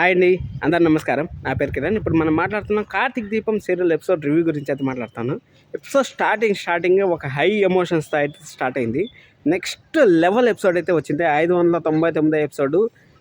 Hi అండి అందరు నమస్కారం. నా పేరు కిరణ్. ఇప్పుడు మనం మాట్లాడుతున్నాం కార్తీక్ దీపం సీరియల్ ఎపిసోడ్ రివ్యూ గురించి అయితే మాట్లాడతాను. ఎపిసోడ్ స్టార్టింగ్ స్టార్టింగ్ ఒక హై ఎమోషన్స్తో అయితే స్టార్ట్ అయింది. నెక్స్ట్ లెవెల్ ఎపిసోడ్ అయితే వచ్చింది. ఐదు వందల తొంభై తొమ్మిది ఎపిసోడ్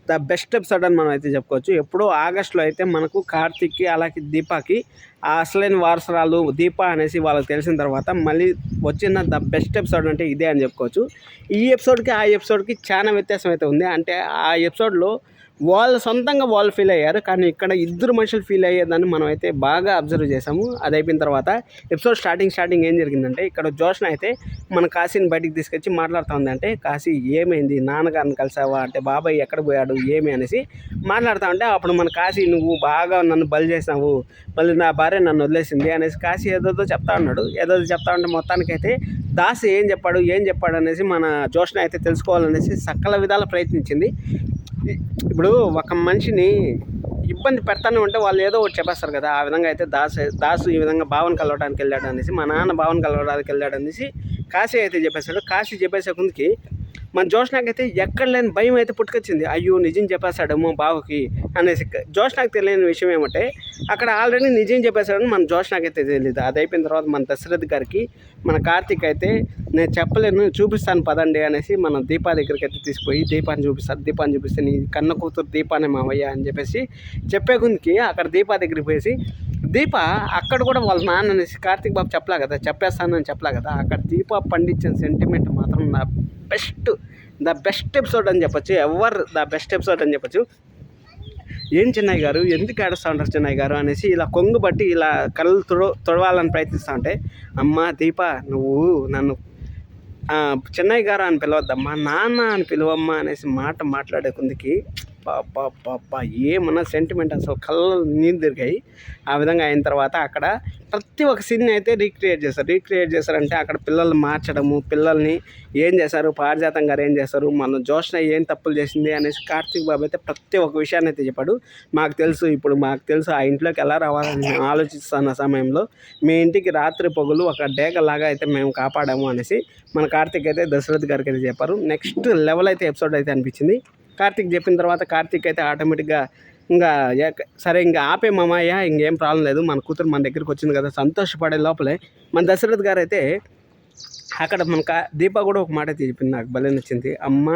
ద బెస్ట్ ఎపిసోడ్ అని మనం అయితే చెప్పుకోవచ్చు. ఎప్పుడో ఆగస్ట్లో అయితే మనకు కార్తీక్కి అలాగే దీపాకి ఆ అసలైన వారసరాలు దీప అనేసి వాళ్ళకి తెలిసిన తర్వాత మళ్ళీ వచ్చిన ద బెస్ట్ ఎపిసోడ్ అంటే ఇదే అని చెప్పుకోవచ్చు. ఈ ఎపిసోడ్కి ఆ ఎపిసోడ్కి చాలా వ్యత్యాసం అయితే ఉంది. అంటే ఆ ఎపిసోడ్లో వాళ్ళు సొంతంగా వాళ్ళు ఫీల్ అయ్యారు. కానీ ఇక్కడ ఇద్దరు మనుషులు ఫీల్ అయ్యేదాన్ని మనం అయితే బాగా అబ్జర్వ్ చేసాము అది అయిపోయిన తర్వాత ఎపిసోడ్ స్టార్టింగ్ స్టార్టింగ్ ఏం జరిగిందంటే ఇక్కడ జోష్న అయితే మన కాశీని బయటికి తీసుకొచ్చి మాట్లాడుతూ అంటే కాశీ ఏమైంది? నాన్నగారిని కలిసావా? అంటే బాబాయ్ ఎక్కడ పోయాడు? ఏమి? అనేసి మాట్లాడుతా ఉంటే అప్పుడు మన కాశీ నువ్వు బాగా నన్ను బలి చేసావు మళ్ళీ నా భార్య నన్ను వదిలేసింది. అనేసి కాశీ ఏదోదో చెప్తా ఉన్నాడు. ఏదోదో చెప్తా ఉంటే మొత్తానికైతే దాస్ ఏం చెప్పాడు? ఏం చెప్పాడు? అనేసి మన జోష్న అయితే తెలుసుకోవాలనేసి సకల విధాల ప్రయత్నించింది. ఇప్పుడు ఒక మనిషిని ఇబ్బంది పెడతానే ఉంటే వాళ్ళు ఏదో ఒకటి చెప్పేస్తారు కదా ఆ విధంగా అయితే దాసు దాసు ఈ విధంగా భావన కలవడానికి వెళ్ళాడు అనేసి మా నాన్న భావన కలవడానికి వెళ్ళాడు అనేసి కాశీ అయితే చెప్పేశాడు. కాశీ చెప్పేసే ముందుకి మన జోష్నాకైతే ఎక్కడ లేని భయం అయితే పుట్టుకొచ్చింది. అయ్యో నిజం చెప్పేశాడేమో బావకి అనేసి జోష్నాకు తెలియని విషయం ఏమంటే అక్కడ ఆల్రెడీ నిజం చెప్పేశాడని మన జోష్నాకైతే తెలియదు అది అయిపోయిన తర్వాత మన దశరథ్ గారికి మన కార్తీక్ అయితే నేను చెప్పలేను చూపిస్తాను పదండి అనేసి మన దీపా దగ్గరికి అయితే తీసుకుపోయి దీపాన్ని చూపిస్తాను దీపాన్ని చూపిస్తే నీ కన్న కూతురు దీపానే మావయ్య అని చెప్పేసి చెప్పే గుందికి అక్కడ దీపా దగ్గరికి పోయేసి దీప అక్కడ కూడా వాళ్ళ నాన్న అనేసి కార్తీక్ బాబు చెప్పలే కదా చెప్పేస్తానని చెప్పలే కదా అక్కడ దీప పండించిన సెంటిమెంట్ మాత్రం నా బెస్ట్ ద బెస్ట్ ఎపిసోడ్ అని చెప్పొచ్చు ఎవర్ ద బెస్ట్ ఎపిసోడ్ అని చెప్పొచ్చు. ఏం చిన్నయ్య గారు ఎందుకు ఏడుస్తూ ఉంటారు చిన్నయ్య గారు? అనేసి ఇలా కొంగు బట్టి ఇలా కళ్ళు తుడ తుడవాలని ప్రయత్నిస్తూ ఉంటే అమ్మ దీప నువ్వు నన్ను చిన్నయ్య చెన్నై గారు అని పిలవద్దమ్మా నాన్న అని పిలువమ్మా అనేసి మాట మాట్లాడే కొందికి పాపా ఏమన్నా సెంటిమెంట్ అసలు కళ్ళు నీళ్ళు తిరిగాయి. ఆ విధంగా అయిన తర్వాత అక్కడ ప్రతి ఒక్క సీన్ అయితే రీక్రియేట్ చేస్తారు. రీక్రియేట్ చేశారంటే అక్కడ పిల్లల్ని మార్చడము పిల్లల్ని ఏం చేశారు పారిజాతం గారు ఏం చేస్తారు మన జోష్న ఏం తప్పులు చేసింది అనేసి కార్తీక్ బాబు అయితే ప్రతి ఒక్క విషయాన్ని అయితే చెప్పాడు. మాకు తెలుసు ఇప్పుడు మాకు తెలుసు ఆ ఇంట్లోకి ఎలా రావాలని మేము ఆలోచిస్తున్న సమయంలో మీ ఇంటికి రాత్రి పొగలు ఒక డేగలాగా అయితే మేము కాపాడాము అనేసి మన కార్తీక్ అయితే దశరథ్ గారికి అయితే చెప్పారు. నెక్స్ట్ లెవెల్ అయితే ఎపిసోడ్ అయితే అనిపించింది. కార్తీక్ చెప్పిన తర్వాత కార్తీక్ అయితే ఆటోమేటిక్గా ఇంకా సరే ఇంకా ఆపే మామయ్య ఇంకేం ప్రాబ్లం లేదు. మన కూతురు మన దగ్గరికి వచ్చింది కదా సంతోషపడే లోపలే. మన దశరథ్ గారు అయితే అక్కడ మన కా దీప కూడా ఒక మాట అయితే చెప్పింది నాకు భలే నచ్చింది. అమ్మ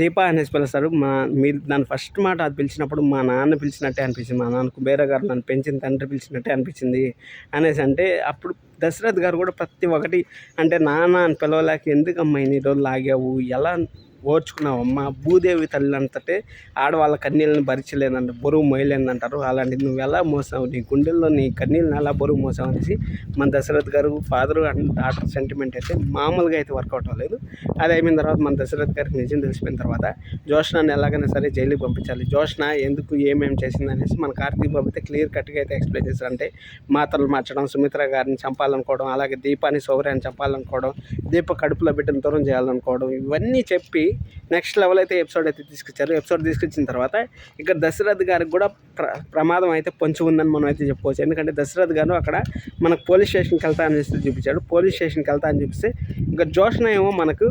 దీప అనేసి పిలుస్తారు. మా మీరు దాని ఫస్ట్ మాట అది పిలిచినప్పుడు మా నాన్న పిలిచినట్టే అనిపించింది. మా నాన్న కుబేర గారు నన్ను పెంచిన తండ్రి పిలిచినట్టే అనిపించింది అనేసి అంటే అప్పుడు దశరథ్ గారు కూడా ప్రతి ఒక్కటి అంటే నాన్న అని పిలవలేక ఎందుకమ్మా ఇన్ని రోజులు లాగావు? ఎలా ఓర్చుకున్నావమ్మా? భూదేవి తల్లి అంతటే ఆడవాళ్ళ కన్నీళ్ళని భరించలేనంట బరువు మోయలేదంటారు అలాంటి నువ్వు ఎలా మోసావు? నీ గుండెల్లో నీ కన్నీళ్ళని ఎలా బరువు మోసావు అనేసి మన దశరథ్ గారు ఫాదర్ అండ్ డాటర్ సెంటిమెంట్ అయితే మామూలుగా అయితే వర్కౌట్ అవ్వలేదు. అది అయిపోయిన తర్వాత మన దశరథ్ గారికి నిజం తెలిసిపోయిన తర్వాత జోష్నాన్ని ఎలాగైనా సరే జైలుకి పంపించాలి. జోష్న ఎందుకు ఏమేమి చేసింది అనేసి మన కార్తీక్ బాబు అయితే క్లియర్ కట్గా అయితే ఎక్స్ప్లెయిన్ చేశారు. అంటే మాతలు మార్చడం సుమిత్ర గారిని చంపాలనుకోవడం అలాగే దీపాన్ని సౌర్యాన్ని చంపాలనుకోవడం దీప కడుపులో బిడ్డను దూరం చేయాలనుకోవడం ఇవన్నీ చెప్పి నెక్స్ట్ లెవెల్ అయితే ఎపిసోడ్ అయితే తీసుకొచ్చారు. ఎపిసోడ్ తీసుకొచ్చిన తర్వాత ఇక్కడ దశరథ్ గారికి కూడా ప్ర ప్రమాదం అయితే పొంచి ఉందని మనం అయితే చెప్పుకోవచ్చు. ఎందుకంటే దశరథ్ గారు అక్కడ మనకు పోలీస్ స్టేషన్కి వెళ్తా అని చెప్పి చూపించాడు పోలీస్ స్టేషన్కి వెళ్తా అని చూపిస్తే ఇంకా జోష్న ఏమో మనకు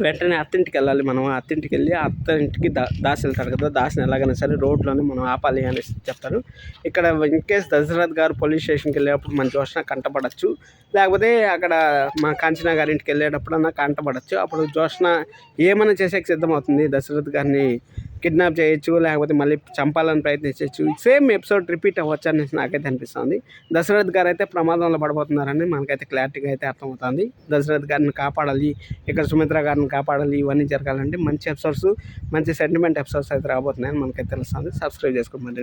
వెంటనే అత్తింటికి వెళ్ళాలి మనం అత్తింటికి వెళ్ళి అత్తింటికి దా దాసి వెళ్తాడు కదా. దాసిని ఎలాగైనా సరే రోడ్లోనే మనం ఆపాలి అనేసి చెప్తారు ఇక్కడ ఇన్ కేస్ దశరథ్ గారు పోలీస్ స్టేషన్కి వెళ్ళేటప్పుడు మన జోష్న కంటపడచ్చు. లేకపోతే అక్కడ మా కాంచనా గారి ఇంటికి వెళ్ళేటప్పుడన్నా కంటపడచ్చు. అప్పుడు జోష్న ఏమైనా చేసేకి సిద్ధమవుతుంది? దశరథ్ గారిని కిడ్నాప్ చేయొచ్చు లేకపోతే మళ్ళీ చంపాలని ప్రయత్నించవచ్చు సేమ్ ఎపిసోడ్ రిపీట్ అవ్వచ్చు అనేసి నాకైతే అనిపిస్తుంది. దశరథ్ గారు అయితే ప్రమాదంలో పడిపోతున్నారని మనకైతే క్లారిటీగా అయితే అర్థమవుతుంది. దశరథ్ గారిని కాపాడాలి ఇక్కడ సుమిత్ర గారిని కాపాడాలి ఇవన్నీ జరగాలంటే మంచి ఎపిసోడ్స్ మంచి సెంటిమెంట్ ఎపిసోడ్స్ అయితే రాబోతున్నాయని మనకైతే తెలుస్తుంది. సబ్స్క్రైబ్ చేసుకోమని